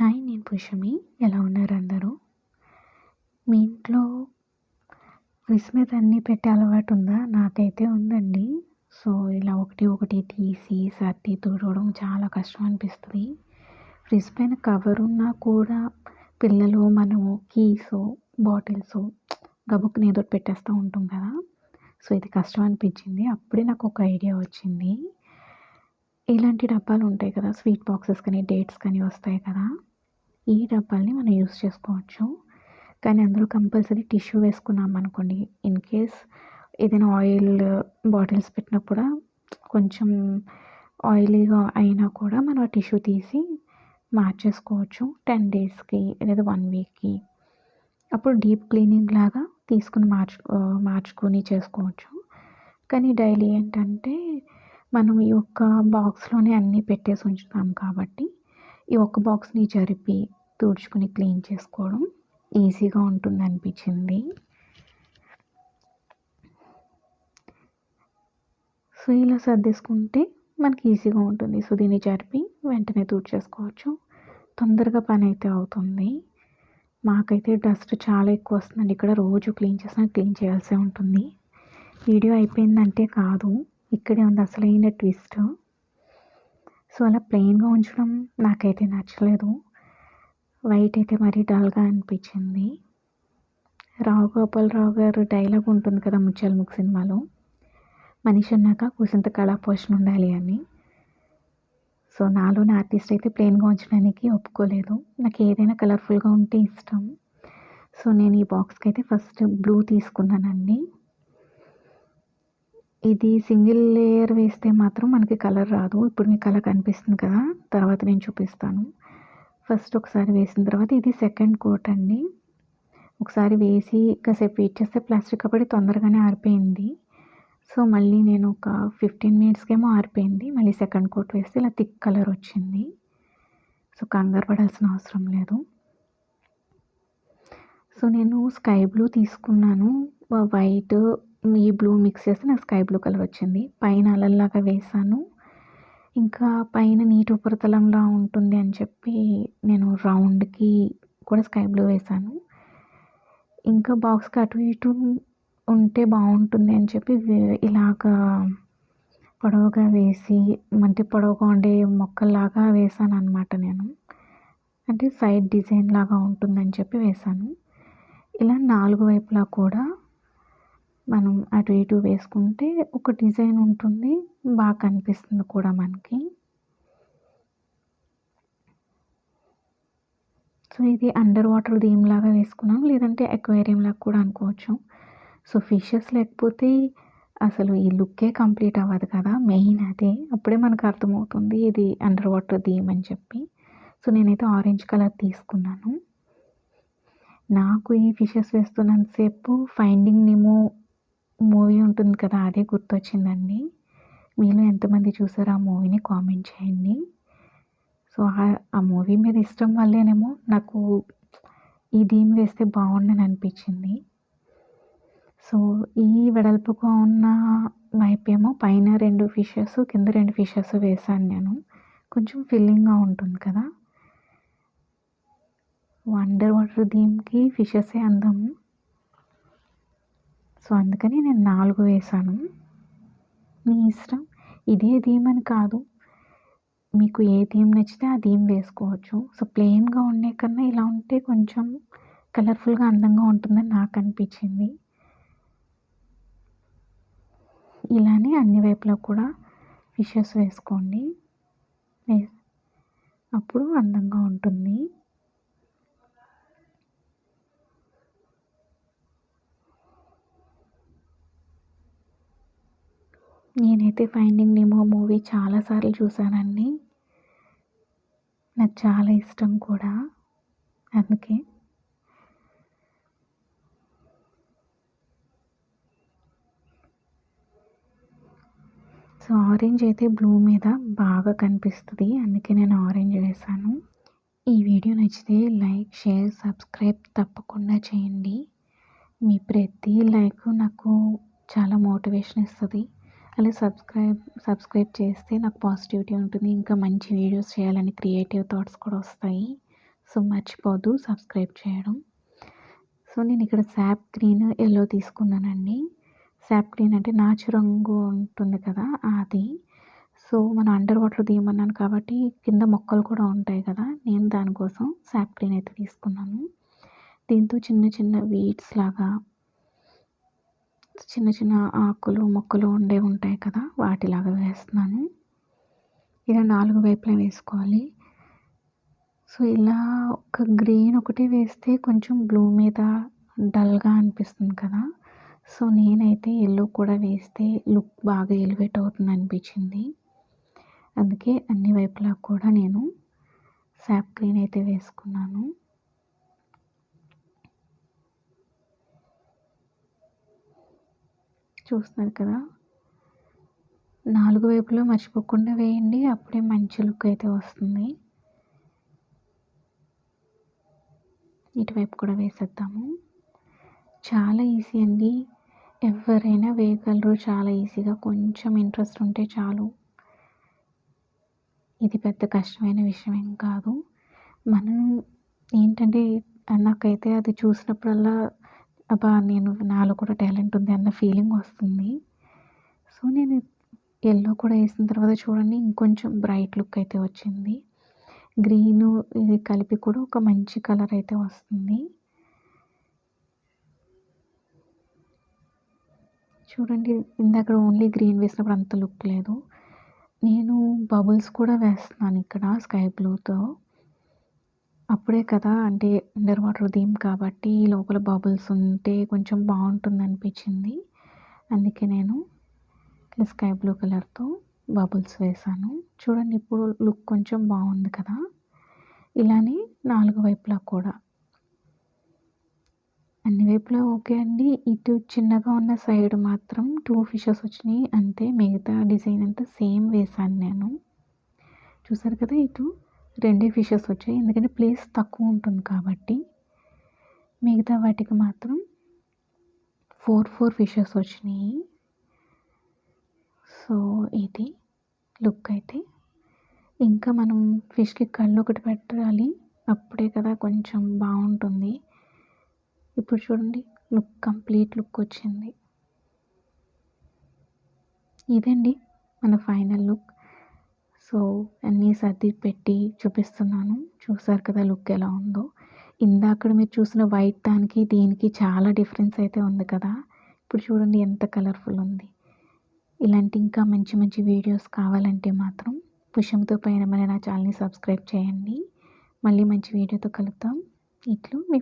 Hi నేను పుష్పమి. ఎలా ఉన్నారు అందరూ? మీ ఇంట్లో ఫ్రిడ్జ్ మీద అన్నీ పెట్టే అలవాటు ఉందా? నాకైతే ఉందండి. సో ఇలా ఒకటి ఒకటి తీసి సర్ది తుడవడం చాలా కష్టం అనిపిస్తుంది. ఫ్రిడ్జ్ పైన కవర్ ఉన్నా కూడా పిల్లలు మనము కీస్ బాటిల్స్ గబుక్కుని ఏదో పెట్టేస్తూ ఉంటాం కదా. సో ఇది కష్టం అనిపించింది. అప్పుడే నాకు ఒక ఐడియా వచ్చింది. ఇలాంటి డబ్బాలు ఉంటాయి కదా స్వీట్ బాక్సెస్ కానీ డేట్స్ కానీ వస్తాయి కదా. ఈ డబ్బాల్ని మనం యూస్ చేసుకోవచ్చు. కానీ అందులో కంపల్సరీ టిష్యూ వేసుకున్నాం అనుకోండి. ఇన్ కేస్ ఏదైనా ఆయిల్ బాటిల్స్ పెట్టినప్పుడు కొంచెం ఆయిలీగా అయినా కూడా మనం ఆ టిష్యూ తీసి మార్చేసుకోవచ్చు టెన్ డేస్కి లేదా వన్ వీక్కి. అప్పుడు డీప్ క్లీనింగ్ లాగా తీసుకుని మార్చు మార్చుకొని చేసుకోవచ్చు. కానీ డైలీ ఏంటంటే మనం ఈ ఒక్క బాక్స్లోనే అన్నీ పెట్టేసి ఉంచుతాం కాబట్టి ఈ ఒక్క బాక్స్ని జరిపి తుడుచుకుని క్లీన్ చేసుకోవడం ఈజీగా ఉంటుంది అనిపించింది. సో ఇలా సర్దేసుకుంటే మనకి ఈజీగా ఉంటుంది. సో దీన్ని జరిపి వెంటనే తుడిచేసుకోవచ్చు. తొందరగా పని అయితే అవుతుంది. మాకైతే డస్ట్ చాలా ఎక్కువ వస్తుందండి. ఇక్కడ రోజు క్లీన్ చేసినా క్లీన్ చేయాల్సి ఉంటుంది. వీడియో అయిపోయిందంటే కాదు. ఇక్కడే ఉంది అసలైన ట్విస్ట్. సో అలా ప్లెయిన్గా ఉంచడం నాకైతే నచ్చలేదు. వైట్ అయితే మరీ డల్గా అనిపించింది. రావు గోపాలరావు గారు డైలాగ్ ఉంటుంది కదా ముచ్చల్ముఖ్ సినిమాలో. మనిషి అన్నాక కూసింత కళా పోషణ ఉండాలి అని. సో నాలోని ఆర్టిస్ట్ అయితే ప్లెయిన్గా ఉంచడానికి ఒప్పుకోలేదు. నాకు ఏదైనా కలర్ఫుల్గా ఉంటే ఇష్టం. సో నేను ఈ బాక్స్కి అయితే ఫస్ట్ బ్లూ తీసుకున్నానండి. ఇది సింగిల్ లేయర్ వేస్తే మాత్రం మనకి కలర్ రాదు. ఇప్పుడు మీకు కలర్ కనిపిస్తుంది కదా తర్వాత నేను చూపిస్తాను. ఫస్ట్ ఒకసారి వేసిన తర్వాత ఇది సెకండ్ కోట్ అండి. ఒకసారి వేసి కాసేపు వెయిట్ చేస్తే ప్లాస్టిక్ కబడి తొందరగానే ఆరిపోయింది. సో మళ్ళీ నేను ఒక ఫిఫ్టీన్ మినిట్స్కేమో ఆరిపోయింది. మళ్ళీ సెకండ్ కోట్ వేస్తే ఇలా థిక్ కలర్ వచ్చింది. సో కంగారు పడాల్సిన అవసరం లేదు. సో నేను స్కై బ్లూ తీసుకున్నాను. వైట్ ఈ బ్లూ మిక్స్ చేస్తే నాకు స్కై బ్లూ కలర్ వచ్చింది. పైన అలల్లాగా వేసాను. ఇంకా పైన నీటి ఉపరితలంలా ఉంటుంది అని చెప్పి నేను రౌండ్కి కూడా స్కై బ్లూ వేసాను ఇంకా బాక్స్కి అటు ఇటు ఉంటే బాగుంటుంది అని చెప్పి ఇలాగా పొడవుగా వేసి అంటే పొడవుగా ఉండే మొక్కల్లాగా వేసాను అనమాట నేను. అంటే సైడ్ డిజైన్ లాగా ఉంటుందని చెప్పి వేసాను ఇలా నాలుగు వైపులా కూడా మనం అటు ఇటు వేసుకుంటే ఒక డిజైన్ ఉంటుంది. బాగా కనిపిస్తుంది కూడా మనకి. సో ఇది అండర్ వాటర్ థీమ్ లాగా వేసుకున్నాం లేదంటే అక్వేరియం లాగా కూడా అనుకోవచ్చు. సో ఫిషెస్ లేకపోతే అసలు ఈ లుక్కే కంప్లీట్ అవ్వదు కదా. మెయిన్ అదే. అప్పుడే మనకు అర్థమవుతుంది ఇది అండర్ వాటర్ థీమ్ అని చెప్పి. సో నేనైతే ఆరెంజ్ కలర్ తీసుకున్నాను. నాకు ఈ ఫిషెస్ వేస్తున్నంతసేపు ఫైండింగ్ నిమో మూవీ ఉంటుంది కదా అదే గుర్తొచ్చిందండి. మీలో ఎంతమంది చూసారో ఆ మూవీని కామెంట్ చేయండి. సో ఆ మూవీ మీద ఇష్టం వల్లేనేమో నాకు ఈ థీమ్ వేస్తే బాగుండని అనిపించింది. సో ఈ వెడల్పుగా ఉన్న వైపేమో పైన రెండు ఫిషెస్ కింద రెండు ఫిషెస్ వేసాను నేను. కొంచెం ఫిల్లింగ్గా ఉంటుంది కదా. వండర్ వాటర్ థీమ్కి ఫిషెసే అందము సో అందుకని నేను నాలుగు వేసాను మీ ఇష్టం. ఇదే థీమ్ అని కాదు. మీకు ఏ థీమ్ నచ్చితే ఆ థీమ్ వేసుకోవచ్చు. సో ప్లెయిన్గా ఉండే కన్నా ఇలా ఉంటే కొంచెం కలర్ఫుల్గా అందంగా ఉంటుందని నాకు అనిపించింది. ఇలానే అన్ని వైపులా కూడా ఫిషెస్ వేసుకోండి. అప్పుడు అందంగా ఉంటుంది. నేనైతే ఫైండింగ్ నిమో మూవీ చాలాసార్లు చూశానండి. నాకు చాలా ఇష్టం కూడా. అందుకే. సో ఆరెంజ్ అయితే బ్లూ మీద బాగా కనిపిస్తుంది. అందుకే నేను ఆరెంజ్ వేసాను ఈ వీడియో నచ్చితే లైక్ షేర్ సబ్స్క్రైబ్ తప్పకుండా చేయండి. మీ ప్రతి లైక్ నాకు చాలా మోటివేషన్ ఇస్తుంది. అలా సబ్స్క్రైబ్ సబ్స్క్రైబ్ చేస్తే నాకు పాజిటివిటీ ఉంటుంది. ఇంకా మంచి వీడియోస్ చేయాలని క్రియేటివ్ థాట్స్ కూడా వస్తాయి. సో మర్చిపోద్దు సబ్స్క్రైబ్ చేయడం. సో నేను ఇక్కడ శాప్ గ్రీన్ ఎల్లో తీసుకున్నానండి. శాప్ గ్రీన్ అంటే నాచు రంగు ఉంటుంది కదా అది. సో మనం అండర్ వాటర్ తీయమన్నాను కాబట్టి కింద మొక్కలు కూడా ఉంటాయి కదా. నేను దానికోసం శాప్ గ్రీన్ అయితే తీసుకున్నాను. దీంతో చిన్న చిన్న వీడ్స్ లాగా చిన్న చిన్న ఆకులు మొక్కలు ఉండే ఉంటాయి కదా వాటిలాగా వేస్తున్నాను. ఇలా నాలుగు వైపులా వేసుకోవాలి. సో ఇలా ఒక గ్రీన్ ఒకటి వేస్తే కొంచెం బ్లూ మీద డల్గా అనిపిస్తుంది కదా. సో నేనైతే ఎల్లో కూడా వేస్తే లుక్ బాగా ఎలివేట్ అవుతుంది అనిపించింది. అందుకే అన్ని వైపులా కూడా నేను శాప్ గ్రీన్ అయితే వేసుకున్నాను. చూస్తున్నారు కదా. నాలుగు వైపులో మర్చిపోకుండా వేయండి అప్పుడే మంచి లుక్ అయితే వస్తుంది. ఇటువైపు కూడా వేసేద్దాము. చాలా ఈజీ అండి. ఎవరైనా వేయగలరు చాలా ఈజీగా. కొంచెం ఇంట్రెస్ట్ ఉంటే చాలు. ఇది పెద్ద కష్టమైన విషయం ఏం కాదు. మనం ఏంటంటే నాకైతే అది చూసినప్పుడల్లా అబ్బా నేను నాలో కూడా టాలెంట్ ఉంది అన్న ఫీలింగ్ వస్తుంది. సో నేను ఎల్లో కూడా వేసిన తర్వాత చూడండి ఇంకొంచెం బ్రైట్ లుక్ అయితే వచ్చింది. గ్రీను ఇది కలిపి కూడా ఒక మంచి కలర్ అయితే వస్తుంది. చూడండి ఇందాక ఓన్లీ గ్రీన్ వేసినప్పుడు అంత లుక్ లేదు. నేను బబుల్స్ కూడా వేస్తున్నాను ఇక్కడ స్కై బ్లూతో. అప్పుడే కదా అంటే అండర్ వాటర్ థీమ్ కాబట్టి లోపల బబుల్స్ ఉంటే కొంచెం బాగుంటుంది అనిపించింది అందుకే నేను ఇట్లా స్కై బ్లూ కలర్తో బబుల్స్ వేసాను. చూడండి ఇప్పుడు లుక్ కొంచెం బాగుంది కదా. ఇలానే నాలుగు వైపులా కూడా. అన్ని వైపులా ఓకే అండి. ఇటు చిన్నగా ఉన్న సైడ్ మాత్రం టూ ఫిషెస్ వచ్చినాయి. అంతే మిగతా డిజైన్ అంతా సేమ్ వేసాను నేను. చూసారు కదా ఇటు? రెండే ఫిషెస్ వచ్చాయి. ఎందుకంటే ప్లేస్ తక్కువ ఉంటుంది కాబట్టి మిగతా వాటికి మాత్రం ఫోర్ ఫోర్ ఫిషెస్ వచ్చినాయి. సో ఇది లుక్ అయితే. ఇంకా మనం ఫిష్కి కళ్ళు ఒకటి పెట్టాలి. అప్పుడే కదా కొంచెం బాగుంటుంది. ఇప్పుడు చూడండి లుక్ కంప్లీట్ లుక్ వచ్చింది. ఇదండి మన ఫైనల్ లుక్. సో అన్నీ సర్ది పెట్టి చూపిస్తున్నాను. చూసారు కదా లుక్ ఎలా ఉందో. ఇందాక మీరు చూసిన వైట్ దానికి దీనికి చాలా డిఫరెన్స్ అయితే ఉంది కదా. ఇప్పుడు చూడండి ఎంత కలర్ఫుల్ ఉంది. ఇలాంటి ఇంకా మంచి మంచి వీడియోస్ కావాలంటే మాత్రం పుష్యంతో పైన మన నా ఛానల్ని సబ్స్క్రైబ్ చేయండి. మళ్ళీ మంచి వీడియోతో కలుద్దాం. ఇట్లు మీ